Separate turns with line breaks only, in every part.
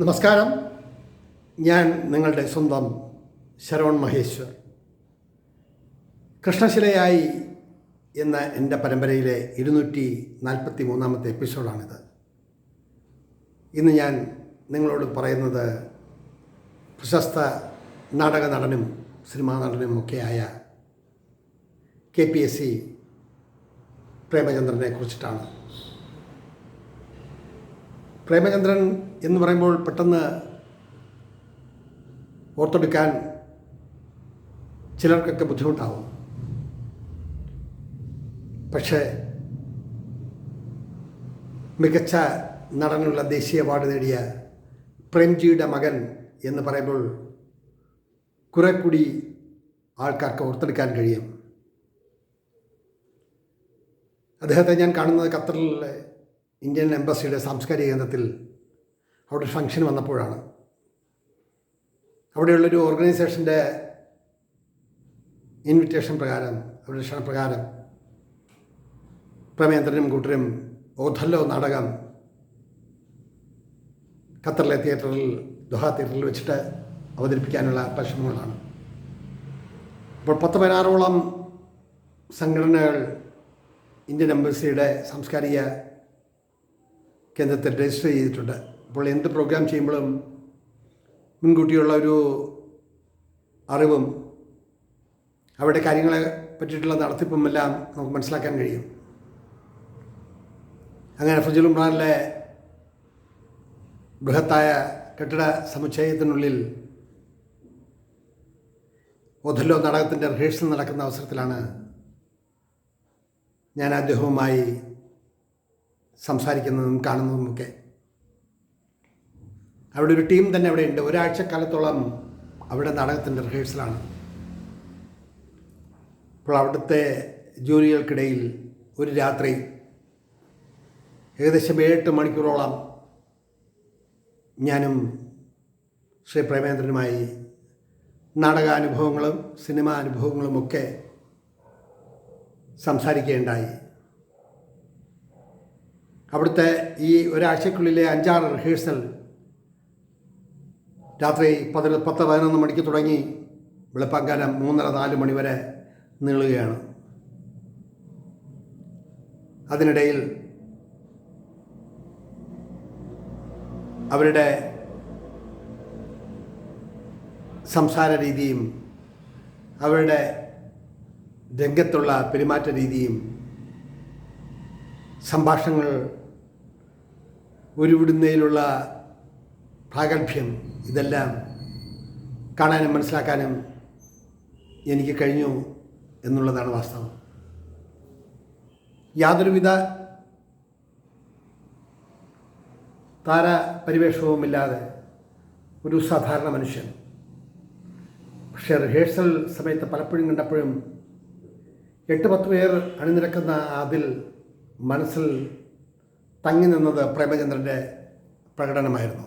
നമസ്കാരം. ഞാൻ നിങ്ങളുടെ സ്വന്തം ശരവൺ മഹേശ്വർ. കൃഷ്ണശിലയായി എന്ന എന്റെ പരമ്പരയിലെ ഇരുന്നൂറ്റി നാൽപ്പത്തി മൂന്നാമത്തെ എപ്പിസോഡാണിത്. ഇന്ന് ഞാൻ നിങ്ങളോട് പറയുന്നത് പ്രശസ്ത നാടക നടനും സിനിമാ നടനും ഒക്കെയായ കെ പി എസ് സി പ്രേമചന്ദ്രനെ കുറിച്ചിട്ടാണ്. പ്രേമചന്ദ്രൻ എന്ന് പറയുമ്പോൾ പെട്ടെന്ന് ഓർത്തെടുക്കാൻ ചിലർക്കൊക്കെ ബുദ്ധിമുട്ടാവും. പക്ഷേ മികച്ച നടനുള്ള ദേശീയ അവാർഡ് നേടിയ പ്രേംജിയുടെ മകൻ എന്ന് പറയുമ്പോൾ കുറെ കൂടി ആൾക്കാർക്ക് ഓർത്തെടുക്കാൻ കഴിയും. അദ്ദേഹത്തെ ഞാൻ കാണുന്നത് ഖത്തറിലെ ഇന്ത്യൻ എംബസിയുടെ സാംസ്കാരിക കേന്ദ്രത്തിൽ അവിടെ ഫംഗ്ഷൻ വന്നപ്പോഴാണ്. അവിടെയുള്ളൊരു ഓർഗനൈസേഷന്റെ ഇൻവിറ്റേഷൻ പ്രകാരം അവരുടെ ക്ഷണപ്രകാരം പ്രമേന്ദ്രനും കൂട്ടരും ഓഥല്ലോ നാടകം ഖത്തറിലെ തിയേറ്ററിൽ ദുഹ തിയേറ്ററിൽ വെച്ചിട്ട് അവതരിപ്പിക്കാനുള്ള പരിശ്രമങ്ങളാണ്. അപ്പോൾ പത്ത് പതിനാറോളം സംഘടനകൾ ഇന്ത്യൻ എംബസിയുടെ സാംസ്കാരിക കേന്ദ്രത്തിൽ രജിസ്റ്റർ ചെയ്തിട്ടുണ്ട്. അപ്പോൾ എന്ത് പ്രോഗ്രാം ചെയ്യുമ്പോഴും മുൻകൂട്ടിയുള്ള ഒരു അറിവും അവിടെ കാര്യങ്ങളെ പറ്റിയിട്ടുള്ള നടത്തിപ്പുമെല്ലാം നമുക്ക് മനസ്സിലാക്കാൻ കഴിയും. അങ്ങനെ ഫുജുൽ ഉമ്രാനിലെ ബൃഹത്തായ കെട്ടിട സമുച്ചയത്തിനുള്ളിൽ ഒഥല്ലോ നാടകത്തിന്റെ റിഹേഴ്സൽ നടക്കുന്ന അവസരത്തിലാണ് ഞാൻ അദ്ദേഹവുമായി സംസാരിക്കുന്നതും കാണുന്നതുമൊക്കെ. അവിടെ ഒരു ടീം തന്നെ അവിടെ ഉണ്ട്. ഒരാഴ്ചക്കാലത്തോളം അവിടെ നാടകത്തിന്റെ റിഹേഴ്സലാണ്. അപ്പോൾ അവിടുത്തെ ജോലികൾക്കിടയിൽ ഒരു രാത്രി ഏകദേശം ഏഴെട്ട് മണിക്കൂറോളം ഞാനും ശ്രീ പ്രേമേന്ദ്രനുമായി നാടകാനുഭവങ്ങളും സിനിമാ അനുഭവങ്ങളുമൊക്കെ സംസാരിക്കുകയുണ്ടായി. അവിടുത്തെ ഈ ഒരാഴ്ചക്കുള്ളിലെ അഞ്ചാറ് റിഹേഴ്സൽ രാത്രി പതിന പത്ത് പതിനൊന്ന് മണിക്ക് തുടങ്ങി വെളുപ്പാങ്കാലം മൂന്നര നാല് മണി വരെ നീളുകയാണ്. അതിനിടയിൽ അവരുടെ സംസാര രീതിയും അവരുടെ രംഗത്തുള്ള പെരുമാറ്റ രീതിയും സംഭാഷണങ്ങൾ ഉരുവിടുന്നതിലുള്ള പ്രാഗൽഭ്യം ഇതെല്ലാം കാണാനും മനസ്സിലാക്കാനും എനിക്ക് കഴിഞ്ഞു എന്നുള്ളതാണ് വാസ്തവം. യാതൊരുവിധ താരപരിവേഷവുമില്ലാതെ ഒരു സാധാരണ മനുഷ്യൻ. പക്ഷേ റിഹേഴ്സൽ സമയത്ത് പലപ്പോഴും കണ്ടപ്പോഴും എട്ട് പത്ത് പേർ അണിനിരക്കുന്ന അതിൽ മനസ്സിൽ തങ്ങി നിന്നത് പ്രേമചന്ദ്രന്റെ പ്രകടനമായിരുന്നു.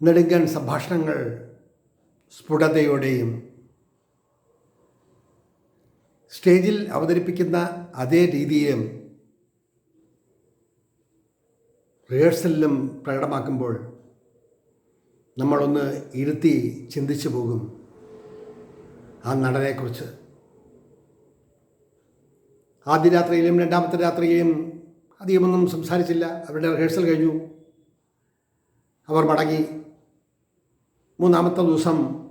നെടുങ്കൻ സംഭാഷണങ്ങൾ സ്ഫുടതയോടെയും സ്റ്റേജിൽ അവതരിപ്പിക്കുന്ന അതേ രീതിയും റിഹേഴ്സലിലും പ്രകടമാക്കുമ്പോൾ നമ്മളൊന്ന് ഇരുത്തി ചിന്തിച്ചു പോകും ആ നടനെക്കുറിച്ച്. ആദ്യ രാത്രിയിലും രണ്ടാമത്തെ രാത്രിയിലും അധികമൊന്നും സംസാരിച്ചില്ല. അവരുടെ റിഹേഴ്സൽ കഴിഞ്ഞു. അവർ മടങ്ങി. മൂന്നാമത്തെ ദിവസം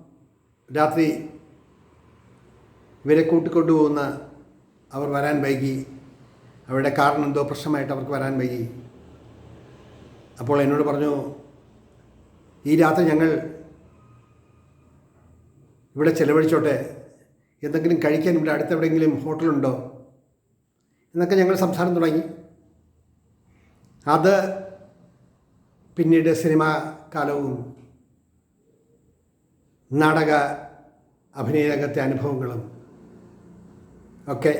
രാത്രി ഇവരെ കൂട്ടിക്കൊണ്ടുപോകുന്ന അവർ വരാൻ വൈകി. അവരുടെ കാറിന് എന്തോ പ്രശ്നമായിട്ട് അവർക്ക് വരാൻ വൈകി. അപ്പോൾ എന്നോട് പറഞ്ഞു ഈ രാത്രി ഞങ്ങൾ ഇവിടെ ചിലവഴിച്ചോട്ടെ. എന്തെങ്കിലും കഴിക്കാൻ ഇവിടെ അടുത്തെവിടെയെങ്കിലും ഹോട്ടലുണ്ടോ? എന്നൊക്കെ ഞങ്ങൾ സംസാരം തുടങ്ങി. അത് പിന്നീട് സിനിമാ കാലവും നാടക അഭിനയരംഗത്തെ അനുഭവങ്ങളും ഒക്കെ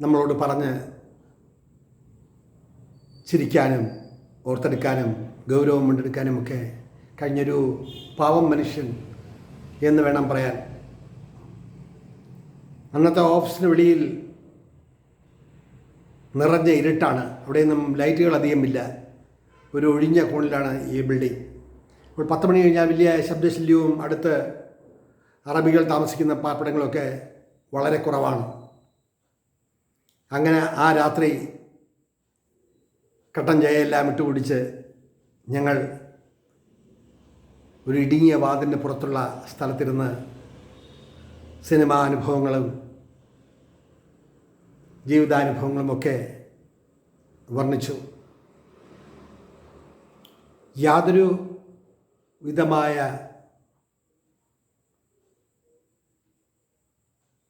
നമ്മളോട് പറഞ്ഞ് ചിരിക്കാനും ഓർത്തെടുക്കാനും ഗൗരവം കൊണ്ടെടുക്കാനും ഒക്കെ കഴിഞ്ഞൊരു പാവം മനുഷ്യൻ എന്ന് വേണം പറയാൻ. അന്നത്തെ ഓഫീസിന് വെളിയിൽ നിറഞ്ഞ ഇരുട്ടാണ്. അവിടെയൊന്നും ലൈറ്റുകൾ അധികമില്ല. ഒരു ഒഴിഞ്ഞ കോണിലാണ് ഈ ബിൽഡിംഗ് ഇപ്പോൾ പത്ത് മണി കഴിഞ്ഞാൽ വലിയ ശബ്ദശല്യവും അടുത്ത് അറബികൾ താമസിക്കുന്ന പാർപ്പിടങ്ങളൊക്കെ വളരെ കുറവാണ്. അങ്ങനെ ആ രാത്രി കട്ടൻ ചായയെല്ലാം ഇട്ട് കുടിച്ച് ഞങ്ങൾ ഒരു ഇടുങ്ങിയ വാതിന്റെ പുറത്തുള്ള സ്ഥലത്തിരുന്ന് സിനിമാ അനുഭവങ്ങളും ജീവിതാനുഭവങ്ങളുമൊക്കെ വർണിച്ചു. യാതൊരു വിധമായ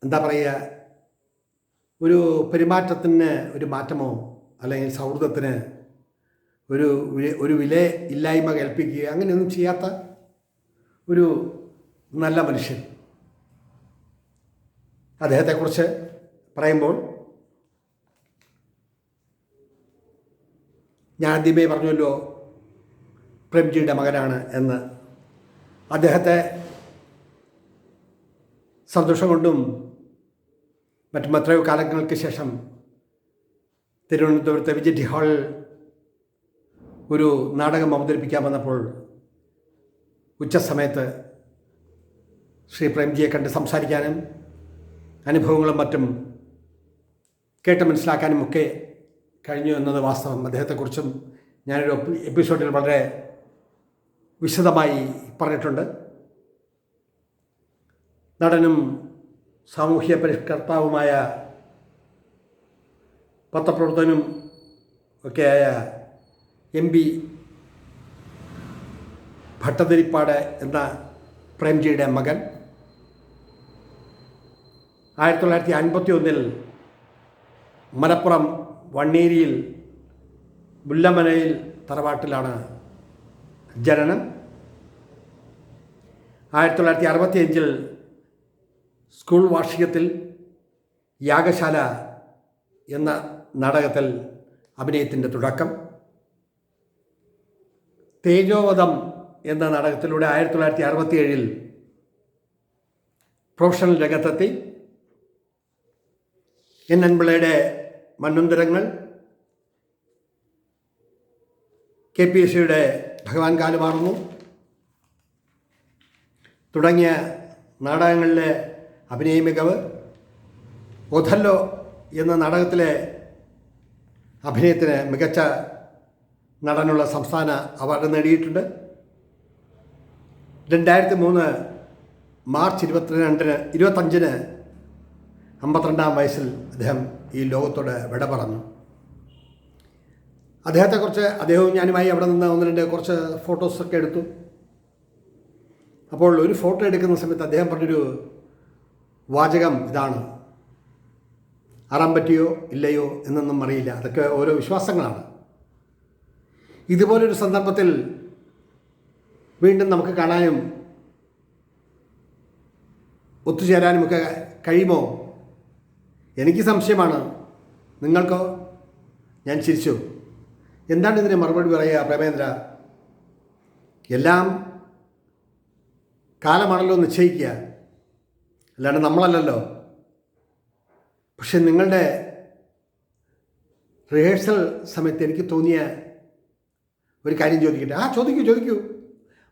എന്താ പറയുക ഒരു പെരുമാറ്റത്തിന് ഒരു മാറ്റമോ അല്ലെങ്കിൽ സൗഹൃദത്തിന് ഒരു ഒരു വില ഇല്ലായ്മ കൽപ്പിക്കുക അങ്ങനെയൊന്നും ചെയ്യാത്ത ഒരു നല്ല മനുഷ്യൻ. അദ്ദേഹത്തെക്കുറിച്ച് പറയുമ്പോൾ ഞാൻ ആദ്യമേ പറഞ്ഞല്ലോ പ്രേംജിയുടെ മകനാണ് എന്ന്. അദ്ദേഹത്തെ സന്തോഷം കൊണ്ടും മറ്റും എത്രയോ കാലങ്ങൾക്ക് ശേഷം തിരുവനന്തപുരത്തെ വിജയ് ഹാളിൽ ഒരു നാടകം അവതരിപ്പിക്കാൻ വന്നപ്പോൾ ഉച്ചസമയത്ത് ശ്രീ പ്രേംജിയെ കണ്ട് സംസാരിക്കാനും അനുഭവങ്ങളും മറ്റും കേട്ട് മനസ്സിലാക്കാനും ഒക്കെ കഴിഞ്ഞു എന്നത് വാസ്തവം. അദ്ദേഹത്തെക്കുറിച്ചും ഞാനൊരു എപ്പി- എപ്പിസോഡിൽ വളരെ വിശദമായി പറഞ്ഞിട്ടുണ്ട്. നടനും സാമൂഹ്യ പരിഷ്കർത്താവുമായ പത്രപ്രവർത്തകനും ഒക്കെയായ എം പി ഭട്ടതിരിപ്പാട് എന്ന പ്രേംജിയുടെ മകൻ. ആയിരത്തി തൊള്ളായിരത്തി അൻപത്തി ഒന്നിൽ മലപ്പുറം വണ്ണേരിയിൽ മുല്ലമനയിൽ തറവാട്ടിലാണ് ജനനം. ആയിരത്തി തൊള്ളായിരത്തി അറുപത്തി അഞ്ചിൽ സ്കൂൾ വാർഷികത്തിൽ യാഗശാല എന്ന നാടകത്തിൽ അഭിനയത്തിന്റെ തുടക്കം. തേജോവധം എന്ന നാടകത്തിലൂടെ ആയിരത്തി തൊള്ളായിരത്തി അറുപത്തി ഏഴിൽ പ്രൊഫഷണൽ രംഗത്തെത്തി. എൻ. അൻപിളയുടെ മണ്ണുന്തരങ്ങൾ. കെ പി എസ് സിയുടെ ഭഗവാൻ കാലുമാറുന്നു തുടങ്ങിയ നാടകങ്ങളിലെ അഭിനയ മികവ് ഒഥല്ലോ എന്ന നാടകത്തിലെ അഭിനയത്തിന് മികച്ച നടനുള്ള സംസ്ഥാന അവാർഡ് നേടിയിട്ടുണ്ട്. രണ്ടായിരത്തി മൂന്ന് മാർച്ച് ഇരുപത്തിരണ്ടിന് ഇരുപത്തഞ്ചിന് അമ്പത്തിരണ്ടാം വയസ്സിൽ അദ്ദേഹം ഈ ലോകത്തോട് വിട പറഞ്ഞു അദ്ദേഹത്തെക്കുറിച്ച് അദ്ദേഹവും ഞാനുമായി അവിടെ നിന്ന് ഒന്ന് രണ്ട് കുറച്ച് ഫോട്ടോസൊക്കെ എടുത്തു. അപ്പോൾ ഒരു ഫോട്ടോ എടുക്കുന്ന സമയത്ത് അദ്ദേഹം പറഞ്ഞൊരു വാചകം ഇതാണ്. അറാൻ പറ്റിയോ ഇല്ലയോ എന്നൊന്നും അറിയില്ല. അതൊക്കെ ഓരോ വിശ്വാസങ്ങളാണ്. ഇതുപോലൊരു സന്ദർഭത്തിൽ വീണ്ടും നമുക്ക് കാണാനും ഒത്തുചേരാനുമൊക്കെ കഴിയുമോ? എനിക്ക് സംശയമാണ്. നിങ്ങൾക്കോ? ഞാൻ ചിരിച്ചു. എന്താണ് ഇതിന് മറുപടി പറയുക പ്രേമേന്ദ്ര? എല്ലാം കാലമാണല്ലോ നിശ്ചയിക്കുക. അല്ലാണ്ട് നമ്മളല്ലല്ലോ. പക്ഷെ നിങ്ങളുടെ റിഹേഴ്സൽ സമയത്ത് എനിക്ക് തോന്നിയ ഒരു കാര്യം ചോദിക്കട്ടെ? ആ ചോദിക്കൂ ചോദിക്കൂ.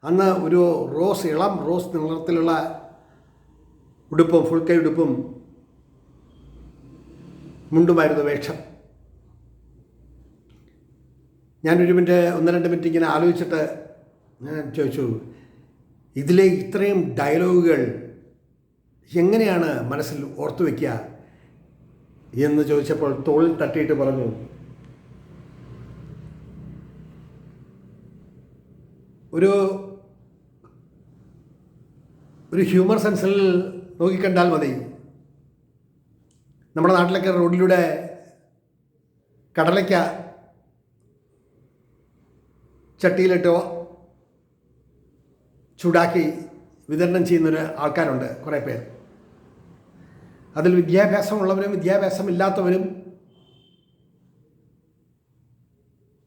അന്ന് ഒരു റോസ് ഇളം റോസ് നിറത്തിലുള്ള ഉടുപ്പും ഫുൾ കൈ ഉടുപ്പും മുണ്ടുമായിരുന്നു വേഷം. ഞാനൊരു മിനിറ്റ് ഒന്ന് രണ്ട് മിനിറ്റ് ഇങ്ങനെ ആലോചിച്ചിട്ട് ഞാൻ ചോദിച്ചു ഇതിലെ ഇത്രയും ഡയലോഗുകൾ എങ്ങനെയാണ് മനസ്സിൽ ഓർത്തു വയ്ക്കുക എന്ന് ചോദിച്ചപ്പോൾ തോളിൽ തട്ടിയിട്ട് പറഞ്ഞു ഒരു ഒരു ഹ്യൂമർ സെൻസിൽ നോക്കിക്കണ്ടാൽ മതി. നമ്മുടെ നാട്ടിലൊക്കെ റോഡിലൂടെ കടലയ്ക്ക ചട്ടിയിലിട്ടോ ചൂടാക്കി വിതരണം ചെയ്യുന്നൊരു ആൾക്കാരുണ്ട് കുറേ പേർ അതിൽ വിദ്യാഭ്യാസമുള്ളവരും വിദ്യാഭ്യാസമില്ലാത്തവരും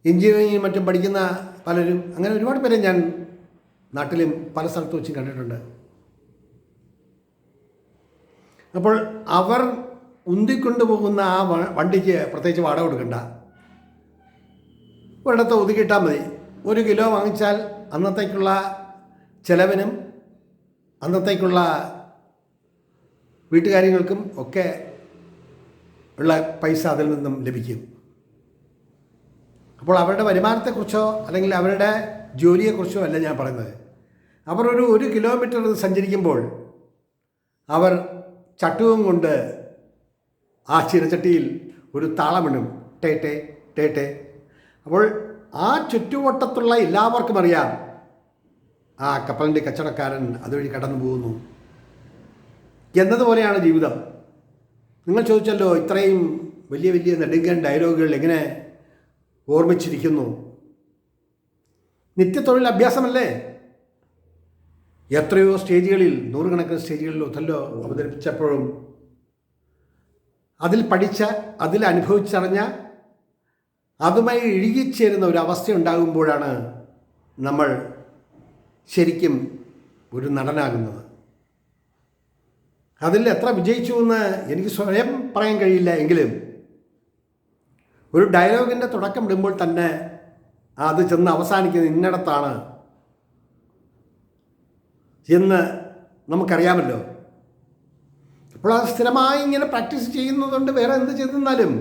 എഞ്ചിനീയറിംഗും മറ്റും പഠിക്കുന്ന പലരും അങ്ങനെ ഒരുപാട് പേരെ ഞാൻ നാട്ടിലും പല സ്ഥലത്തും വെച്ചും കണ്ടിട്ടുണ്ട്. അപ്പോൾ അവർ ഉന്തിക്കൊണ്ടുപോകുന്ന ആ വ- വണ്ടിക്ക് പ്രത്യേകിച്ച് വാടക കൊടുക്കണ്ട. ഒരിടത്ത് ഒതുക്കിയിട്ടാൽ മതി. ഒരു കിലോ വാങ്ങിച്ചാൽ അന്നത്തേക്കുള്ള ചിലവിനും അന്നത്തേക്കുള്ള വീട്ടുകാര്യങ്ങൾക്കും ഒക്കെ ഉള്ള പൈസ അതിൽ നിന്നും ലഭിക്കും. അപ്പോൾ അവരുടെ വരുമാനത്തെക്കുറിച്ചോ അല്ലെങ്കിൽ അവരുടെ ജോലിയെക്കുറിച്ചോ അല്ല ഞാൻ പറയുന്നത്. അവർ ഒരു ഒരു കിലോമീറ്റർ സഞ്ചരിക്കുമ്പോൾ അവർ ചട്ടുവും കൊണ്ട് ആ ചിരച്ചട്ടിയിൽ ഒരു താളമിടും. ടേട്ടെ ടേട്ടെ അപ്പോൾ ആ ചുറ്റുവട്ടത്തുള്ള എല്ലാവർക്കും അറിയാം. ആ കപ്പലിന്റെ കച്ചവടക്കാരൻ അതുവഴി കടന്നു പോകുന്നു. എന്നതുപോലെയാണ് ജീവിതം. നിങ്ങൾ ചോദിച്ചല്ലോ ഇത്രയും വലിയ വലിയ നെടുങ്കൻ ഡയലോഗുകൾ എങ്ങനെ ഓർമ്മിച്ചിരിക്കുന്നു? നിത്യത്തൊഴിൽ അഭ്യാസമല്ലേ? എത്രയോ സ്റ്റേജുകളിൽ നൂറുകണക്കിന് സ്റ്റേജുകളിൽ ഒത്തല്ലോ അവതരിപ്പിച്ചപ്പോഴും അതിൽ പഠിച്ച അതിൽ അനുഭവിച്ചറിഞ്ഞ അതുമായി ഇഴുകിച്ചേരുന്ന ഒരു അവസ്ഥ ഉണ്ടാകുമ്പോഴാണ് നമ്മൾ ശരിക്കും ഒരു നടനാകുന്നത്. അതിൽ എത്ര വിജയിച്ചു എന്ന് എനിക്ക് സ്വയം പറയാൻ കഴിയില്ല എങ്കിലും ഒരു ഡയലോഗിന്റെ തുടക്കം ഇടുമ്പോൾ തന്നെ അത് ചെന്ന് അവസാനിക്കുന്നത് ഇന്നിടത്താണ് എന്ന് നമുക്കറിയാമല്ലോ. അപ്പോൾ അത് സ്ഥിരമായി ഇങ്ങനെ പ്രാക്ടീസ് ചെയ്യുന്നതുകൊണ്ട് വേറെ എന്ത് ചെയ്തെന്നാലും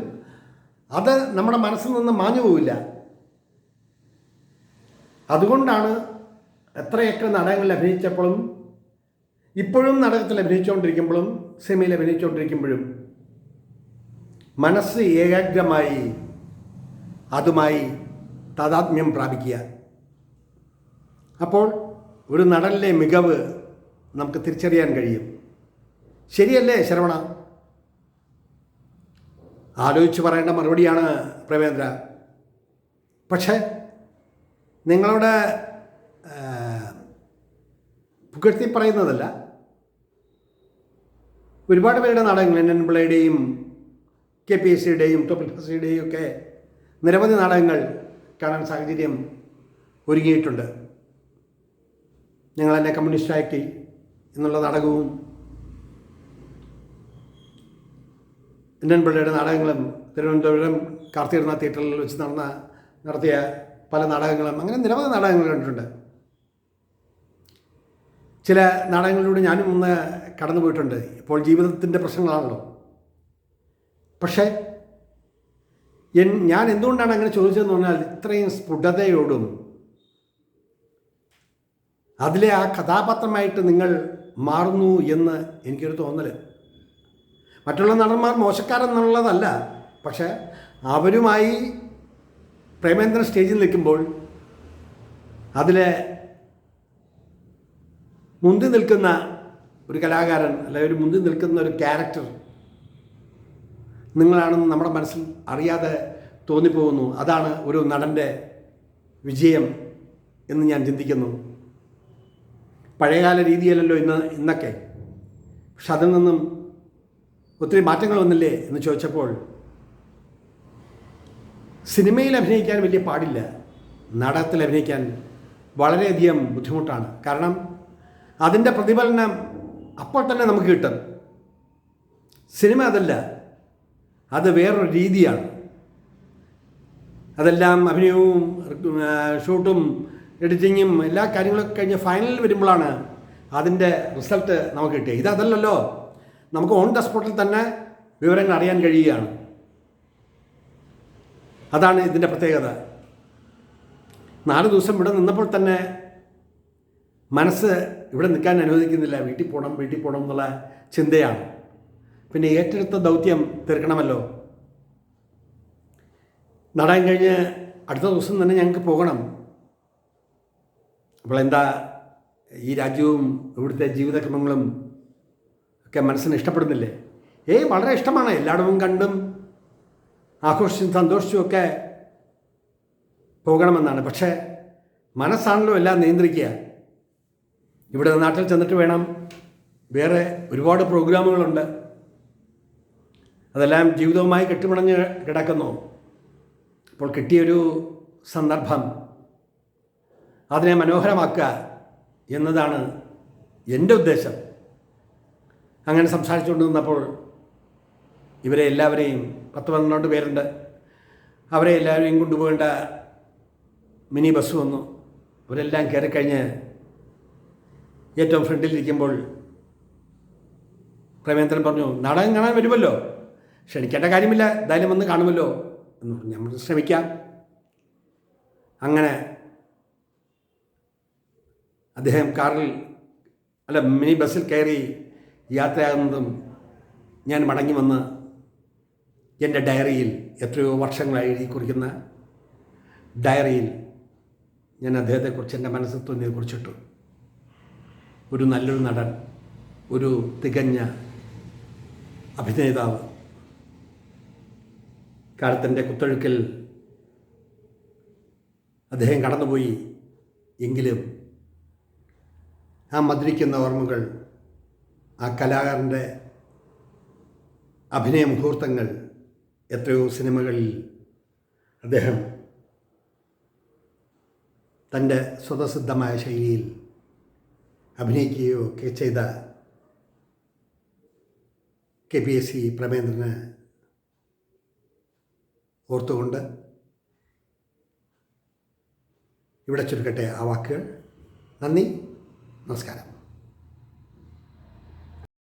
അത് നമ്മുടെ മനസ്സിൽ നിന്ന് മാഞ്ഞു പോവില്ല. അതുകൊണ്ടാണ് എത്രയൊക്കെ നാടകങ്ങളിൽ അഭിനയിച്ചപ്പോഴും ഇപ്പോഴും നാടകത്തിൽ അഭിനയിച്ചുകൊണ്ടിരിക്കുമ്പോഴും സിനിമയിൽ അഭിനയിച്ചുകൊണ്ടിരിക്കുമ്പോഴും മനസ്സ് ഏകാഗ്രമായി അതുമായി താതാത്മ്യം പ്രാപിക്കുക. അപ്പോൾ ഒരു നടനിലെ മികവ് നമുക്ക് തിരിച്ചറിയാൻ കഴിയും. ശരിയല്ലേ ശരവണ? ആലോചിച്ച് പറയേണ്ട മറുപടിയാണ് പ്രവേന്ദ്ര പക്ഷേ നിങ്ങളുടെ പുകഴ്ത്തി പറയുന്നതല്ല. ഒരുപാട് പേരുടെ നാടകങ്ങൾ എൻ എൻ പിള്ളയുടെയും കെ പി എസ് സിയുടെയും ടോപ്പിൽ ഫസിയുടെയും ഒക്കെ നിരവധി നാടകങ്ങൾ കാണാൻ സാഹചര്യം ഒരുങ്ങിയിട്ടുണ്ട്. നിങ്ങളെന്നെ കമ്മ്യൂണിസ്റ്റാക്കി എന്നുള്ള നാടകവും എൻ പിള്ളയുടെ നാടകങ്ങളും തിരുവനന്തപുരം കാർത്തികർണ തിയേറ്ററിൽ വെച്ച് നടന്ന നടത്തിയ പല നാടകങ്ങളും അങ്ങനെ നിരവധി നാടകങ്ങൾ കണ്ടിട്ടുണ്ട്. ചില നാടകങ്ങളിലൂടെ ഞാനും ഒന്ന് കടന്നു പോയിട്ടുണ്ട് ഇപ്പോൾ ജീവിതത്തിന്റെ പ്രശ്നങ്ങളാണല്ലോ. പക്ഷേ എൻ ഞാൻ എന്തുകൊണ്ടാണ് അങ്ങനെ ചോദിച്ചതെന്ന് പറഞ്ഞാൽ ഇത്രയും സ്ഫുടതയോടും അതിലെ ആ കഥാപാത്രമായിട്ട് നിങ്ങൾ മാറുന്നു എന്ന് എനിക്കൊരു തോന്നൽ മറ്റുള്ള നടന്മാർ മോശക്കാരെന്നുള്ളതല്ല. പക്ഷേ അവരുമായി പ്രേമേന്ദ്രൻ സ്റ്റേജിൽ നിൽക്കുമ്പോൾ അതിലെ മുന്തി നിൽക്കുന്ന ഒരു കലാകാരൻ അല്ലെങ്കിൽ ഒരു മുന്തി നിൽക്കുന്ന ഒരു ക്യാരക്ടർ നിങ്ങളാണെന്ന് നമ്മുടെ മനസ്സിൽ അറിയാതെ തോന്നിപ്പോകുന്നു. അതാണ് ഒരു നടന്റെ വിജയം എന്ന് ഞാൻ ചിന്തിക്കുന്നു. പഴയകാല രീതിയല്ലല്ലോ ഇന്ന് ഇന്നൊക്കെ. പക്ഷെ അതിൽ നിന്നും ഒത്തിരി മാറ്റങ്ങൾ വന്നില്ലേ എന്ന് ചോദിച്ചപ്പോൾ സിനിമയിൽ അഭിനയിക്കാൻ വലിയ പാടില്ല. നാടകത്തിൽ അഭിനയിക്കാൻ വളരെയധികം ബുദ്ധിമുട്ടാണ്. കാരണം അതിന്റെ പ്രതിഫലനം അപ്പോൾ തന്നെ നമുക്ക് കിട്ടും. സിനിമ അതല്ല അത് വേറൊരു രീതിയാണ്. അതെല്ലാം അഭിനയവും ഷൂട്ടും എഡിറ്റിങ്ങും എല്ലാ കാര്യങ്ങളൊക്കെ കഴിഞ്ഞ് ഫൈനലിൽ വരുമ്പോഴാണ് അതിന്റെ റിസൾട്ട് നമുക്ക് കിട്ടിയത്. ഇതല്ലല്ലോ. നമുക്ക് ഓൺ ദ സ്പോട്ടിൽ തന്നെ വിവരങ്ങൾ അറിയാൻ കഴിയുകയാണ്. അതാണ് ഇതിന്റെ പ്രത്യേകത. നാല് ദിവസം ഇവിടെ നിന്നപ്പോൾ തന്നെ മനസ്സ് ഇവിടെ നിൽക്കാൻ അനുവദിക്കുന്നില്ല. വീട്ടിൽ പോകണം വീട്ടിൽ പോകണം എന്നുള്ള ചിന്തയാണ്. പിന്നെ ഏറ്റെടുത്ത ദൗത്യം തീർക്കണമല്ലോ. നടൻ കഴിഞ്ഞ് അടുത്ത ദിവസം തന്നെ ഞങ്ങൾക്ക് പോകണം. അപ്പോൾ എന്താ ഈ രാജ്യവും ഇവിടുത്തെ ജീവിതക്രമങ്ങളും ഒക്കെ മനസ്സിന് ഇഷ്ടപ്പെടുന്നില്ലേ? ഏയ് വളരെ ഇഷ്ടമാണ്. എല്ലായിടവും കണ്ടും ആഘോഷിച്ചും സന്തോഷിച്ചും ഒക്കെ പോകണമെന്നാണ്. പക്ഷേ മനസ്സാണല്ലോ എല്ലാം നിയന്ത്രിക്കുക. ഇവിടെ നാട്ടിൽ ചെന്നിട്ട് വേണം വേറെ ഒരുപാട് പ്രോഗ്രാമുകളുണ്ട്. അതെല്ലാം ജീവിതവുമായി കെട്ടിമണഞ്ഞ് കിടക്കുന്നു. അപ്പോൾ കിട്ടിയൊരു സന്ദർഭം. അതിനെ മനോഹരമാക്കുക എന്നതാണ് എന്റെ ഉദ്ദേശം. അങ്ങനെ സംസാരിച്ചുകൊണ്ട് നിന്നപ്പോൾ ഇവരെ എല്ലാവരെയും പത്ത് പന്ത്രണ്ട് പേരുണ്ട്. അവരെ എല്ലാവരെയും കൊണ്ടുപോകേണ്ട മിനി ബസ് വന്നു. അവരെല്ലാം കയറിക്കഴിഞ്ഞ് ഏറ്റവും ഫ്രണ്ടിലിരിക്കുമ്പോൾ പ്രേമേന്ദ്രൻ പറഞ്ഞു നാടകം കാണാൻ വരുമല്ലോ. ക്ഷണിക്കേണ്ട കാര്യമില്ല. എന്തായാലും വന്ന് കാണുമല്ലോ. എന്ന് പറഞ്ഞു നമ്മൾ ശ്രമിക്കാം. അങ്ങനെ അദ്ദേഹം കാറിൽ അല്ല മിനി ബസ്സിൽ കയറി യാത്രയാകുന്നതും ഞാൻ മടങ്ങി വന്ന് എന്റെ ഡയറിയിൽ എത്രയോ വർഷങ്ങളായി എഴുതി കുറിക്കുന്ന ഡയറിയിൽ ഞാൻ അദ്ദേഹത്തെക്കുറിച്ച് എന്റെ മനസ്സിൽ തോന്നിയത് കുറിച്ചിട്ടു. ഒരു നല്ലൊരു നടൻ ഒരു തികഞ്ഞ അഭിനേതാവ്. കാലത്തിന്റെ കുത്തൊഴുക്കിൽ അദ്ദേഹം കടന്നുപോയി എങ്കിലും ആ മധുരിക്കുന്ന ഓർമ്മകൾ ആ കലാകാരന്റെ അഭിനയ മുഹൂർത്തങ്ങൾ എത്രയോ സിനിമകളിൽ അദ്ദേഹം തന്റെ സ്വതസിദ്ധമായ ശൈലിയിൽ അഭിനയിക്കുകയോ ഒക്കെ ചെയ്ത കെ പി എസ് സി പ്രമേന്ദ്രന് ഓർത്തുകൊണ്ട് ഇവിടെ ചുരുക്കട്ടെ ആ വാക്കുകൾ. നന്ദി. നമസ്കാരം.